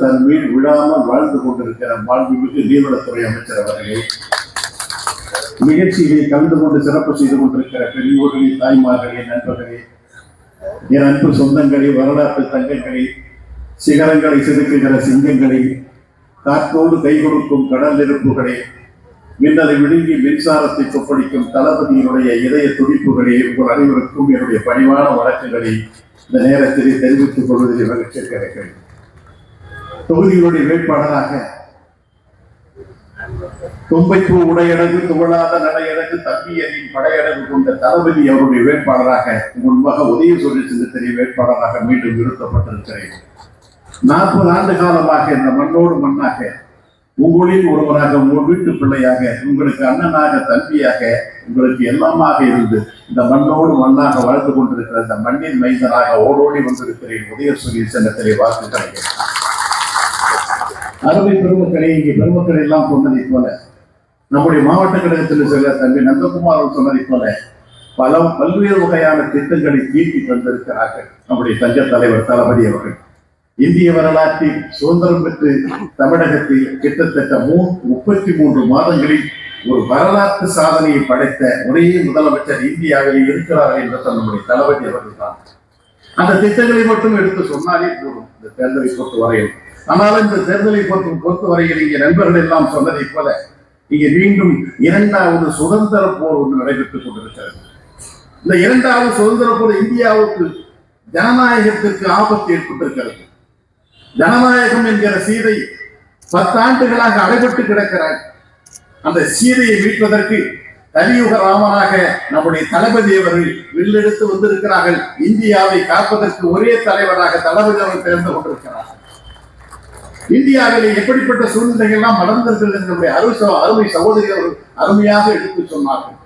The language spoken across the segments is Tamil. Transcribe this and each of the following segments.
தன் வீடு விழாமல் வாழ்ந்து கொண்டிருக்கிற மாண்புமிகு நீர்வளத்துறை அமைச்சர் அவர்களே நிகழ்ச்சியிலே கலந்து கொண்டு சிறப்பு செய்து கொண்டிருக்கிற பெரியோர்களே தாய்மார்களே நண்பர்களே என் அன்பு சொந்தங்களே வரலாற்று தங்கங்களே சிகரங்களை செதுக்குகிற சிங்கங்களே காற்றோடு கை கொடுக்கும் கடல் நெருப்புகளே மின்னலை விழுங்கி மின்சாரத்தை கொப்பளிக்கும் தளபதியினுடைய இதய துடிப்புகளே உங்கள் அனைவருக்கும் என்னுடைய பணிவான வழக்குகளை இந்த நேரத்திலே தெரிவித்துக் கொள்வதில் மகிழ்ச்சி கிடைக்கிறது தொகுதிகளுடைய வேட்பாளராக. தும்பைப்பூ உடையடகு துவளாத நடையடகு தம்பியரின் படையடகு கொண்ட தளபதி அவருடைய வேட்பாளராக முன்பாக உதய சொல்லி சின்னத்திலே வேட்பாளராக மீண்டும் நிறுத்தப்பட்டிருக்கிறேன். நாற்பது ஆண்டு காலமாக இந்த மண்ணோடு மண்ணாக உங்களில் ஒருவராக உங்கள் வீட்டு பிள்ளையாக உங்களுக்கு அண்ணனாக தம்பியாக உங்களுக்கு எல்லாமாக இருந்து இந்த மண்ணோடு மண்ணாக வாழ்ந்து கொண்டிருக்கிற இந்த மண்ணின் மைந்தனாக ஓடோடி வந்திருக்கிறேன். உதயசூரிய சின்னத்திலே வாக்கு கிடைக்கிறேன் அருமை பெருமக்களை இங்கே பெருமக்கள் எல்லாம் சொன்னதை போல நம்முடைய மாவட்ட கழகத்தில் சில தம்பி நந்தகுமார் சொன்னதை போல பல பல்வேறு வகையான திட்டங்களை தீர்த்தி தந்திருக்கிறார்கள் நம்முடைய தஞ்ச தலைவர் தளபதி அவர்கள். இந்திய வரலாற்றில் சுதந்திரம் பெற்று தமிழகத்தில் கிட்டத்தட்ட மூ முப்பத்தி மூன்று மாதங்களில் ஒரு வரலாற்று சாதனையை படைத்த ஒரே முதலமைச்சர் இந்தியாவில் இருக்கிறார்கள் என்ற நம்முடைய தளபதி அவர்கள் தான். அந்த திட்டங்களை மட்டும் எடுத்து சொன்னாலே போதும். இந்த தேர்தலை பொறுத்த வரையில் ஆனால் இந்த தேர்தலை பொறுத்த பொறுத்த வரையில் இங்கே நண்பர்கள் எல்லாம் சொன்னதைப் போல இங்கே மீண்டும் இரண்டாவது சுதந்திர போர் ஒன்று நடைபெற்றுக் கொண்டிருக்கிறது. இந்த இரண்டாவது சுதந்திர போர் இந்தியாவுக்கு ஜனநாயகத்திற்கு ஆபத்து ஏற்பட்டிருக்கிறது. ஜனநாயகம் என்கிற சீதை பத்தாண்டுகளாக அடைபட்டு கிடக்கிறார். அந்த சீதையை மீட்பதற்கு கலியுக ராமனாக நம்முடைய தளபதி அவர்கள் வில்லெடுத்து வந்திருக்கிறார்கள். இந்தியாவை காப்பதற்கு ஒரே தலைவராக தளபதி அவர்கள் தேர்ந்து கொண்டிருக்கிறார்கள் இந்தியாவிலே எப்படிப்பட்ட சூழ்நிலைகள் எல்லாம் மலர்ந்திருக்கிறது நம்முடைய அருமை அருமை சகோதரி அவர்கள் அருமையாக எடுத்து சொன்னார்கள்.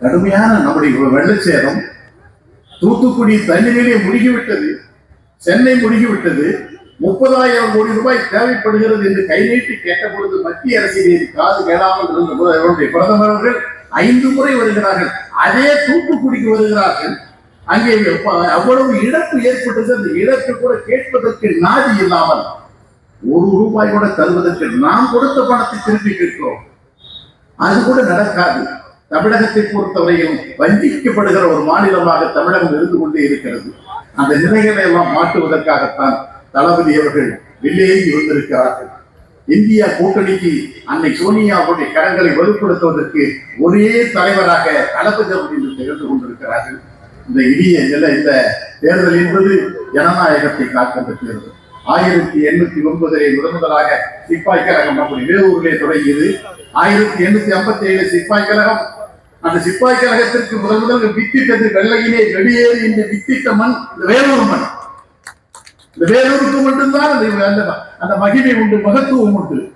கடுமையான நம்முடைய வெள்ளச்சேதம் தூத்துக்குடி தண்ணீரிலே முழுகிவிட்டது சென்னை முழுகிவிட்டது முப்பதாயிரம் கோடி ரூபாய் தேவைப்படுகிறது என்று கை நீட்டி கேட்ட பொழுது மத்திய அரசின் காது கேளாமல் இருந்த அவருடைய பிரதமர் அவர்கள் ஐந்து முறை வருகிறார்கள். அதே தூத்துக்குடிக்கு வருகிறார்கள். அங்கே அவ்வளவு இழப்பு ஏற்பட்டது. அந்த இழப்பு கூட கேட்பதற்கு நாதி இல்லாமல் ஒரு ரூபாய் கூட தருவதற்கு நாம் கொடுத்த பணத்தை திருப்பி கேட்கிறோம். அது கூட நடக்காது. தமிழகத்தை பொறுத்தவரையில் வஞ்சிக்கப்படுகிற ஒரு மாநிலமாக தமிழகம் இருந்து கொண்டே இருக்கிறது. அந்த நிலைகளை எல்லாம் மாற்றுவதற்காகத்தான் தளபதி அவர்கள் வெளியேறி வந்திருக்கிறார்கள் இந்தியா கூட்டணிக்கு அன்னை சோனியா அவருடைய கரங்களை வலுப்படுத்துவதற்கு ஒரே தலைவராக தளபதி என்று திகழ்ந்து கொண்டிருக்கிறார்கள். இந்த இடிய நிலை இந்த தேர்தல் என்பது ஜனநாயகத்தை காக்கின்ற தேர்தல். ஆயிரத்தி எண்ணூத்தி ஒன்பதிலே முதன் முதலாக சிப்பாய் கழகம் நம்முடைய வேலூரிலே தொடங்கியது. ஆயிரத்தி எண்ணூத்தி ஐம்பத்தி ஏழு சிப்பாய் கழகம். அந்த சிப்பாய் கழகத்திற்கு முதல் முதல் வித்திட்டது வெள்ளையிலே வெளியேறி இந்த வித்திட்ட மண் இந்த வேலூர் மண். இந்த வேலூருக்கு மட்டும்தான் அந்த அந்த- மகிமை உண்டு மகத்துவம் உண்டு.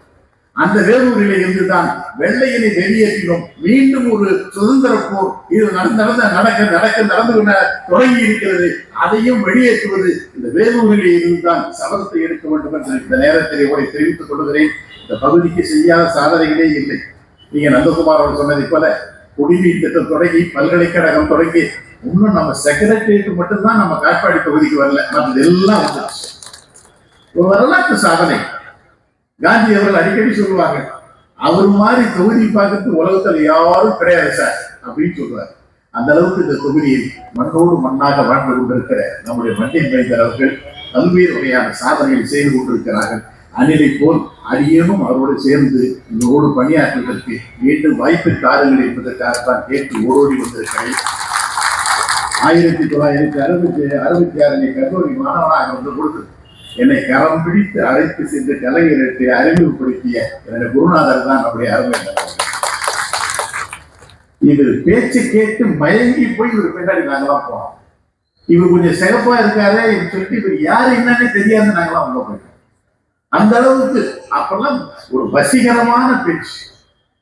அந்த வேலூரிலே இருந்துதான் வெள்ளையனை வெளியேற்றினோம். மீண்டும் ஒரு சுதந்திர போர். இது நடந்த நடந்த நடக்க நடக்க நடந்து தொடங்கி இருக்கிறது. அதையும் வெளியேற்றுவது இந்த வேலூரிலே இருந்துதான் சபதத்தை எடுக்க வேண்டும் என்று இந்த நேரத்தில் உங்களை தெரிவித்துக் கொள்கிறேன். இந்த பகுதிக்கு செய்யாத சாதனைகளே இல்லை. நீங்க நந்தகுமார் அவர் சொன்னதை போல குடிநீர் திட்டம் தொடங்கி பல்கலைக்கழகம் தொடங்கி இன்னும் நம்ம செக்ரட்டரியேட் மட்டும்தான் நம்ம காட்பாடி பகுதிக்கு வரல. நம்ம எல்லாம் ஒரு வரலாற்று சாதனை. காந்தி அவர்கள் அடிக்கடி சொல்லுவாங்க அவர் மாதிரி தொகுதி பார்க்கறது உலகத்துல யாரும் கிடையாது சார் அப்படின்னு சொல்றாரு அந்த அளவுக்கு இந்த தொகுதியில் மண்ணோடு மண்ணாக வாழ்ந்து கொண்டிருக்கிற நம்முடைய மண்ணின் மைந்தர் அவர்கள் பல்வேறு வகையான சாதனைகள் செய்து கொண்டிருக்கிறார்கள். அணிலை போல் அடியனும் அவரோடு சேர்ந்து இதோடு பணியாற்றுவதற்கு மீண்டும் வாய்ப்பு தாருங்கள் என்பதற்காகத்தான் கேட்டு ஓடோடி வந்திருக்கிறேன். ஆயிரத்தி தொள்ளாயிரத்தி அறுபத்தி அறுபத்தி ஆறிலே கல்லூரி மாணவனாக வந்து கொடுத்தது என்னை கரம் பிடித்து அழைத்து சென்று கலைஞரத்தை அறிமுகப்படுத்திய என்னுடைய குருநாதர் தான் நம்முடைய அருமை இது பேச்சு கேட்டு மயங்கி போய் ஒரு பின்னாடி நாங்களாம் போனோம். இவர் கொஞ்சம் சிறப்பா இருக்காரு சொல்லிட்டு இவர் யாரு என்னன்னு தெரியாது நாங்களாம் உள்ள போயிட்டோம். அந்த அளவுக்கு அப்பெல்லாம் ஒரு வசீகரமான பேச்சு.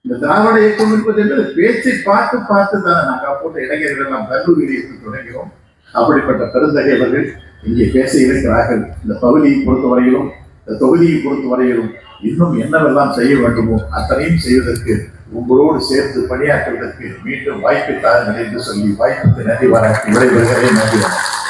இந்த திராவிட இயக்கம் என்பது என்பது பேச்சை பார்த்து பார்த்து தான் நாங்கள் போட்ட இளைஞர்கள் எல்லாம் கல்லூரியில் இருந்து தொடங்கினோம். அப்படிப்பட்ட பெருந்தகையவர்கள் இங்கே பேச இருக்கிறார்கள் இந்த பகுதியை பொறுத்தவரையிலும் இந்த தொகுதியை பொறுத்தவரையிலும் இன்னும் என்னவெல்லாம் செய்ய வேண்டுமோ அத்தனையும் செய்வதற்கு உங்களோடு சேர்த்து பணியாற்றுவதற்கு மீண்டும் வாய்ப்பு தாருங்கள் என்று சொல்லி வாய்ப்புக்கு நன்றி வர விடைபெறுகிறேன். நன்றி. வணக்கம்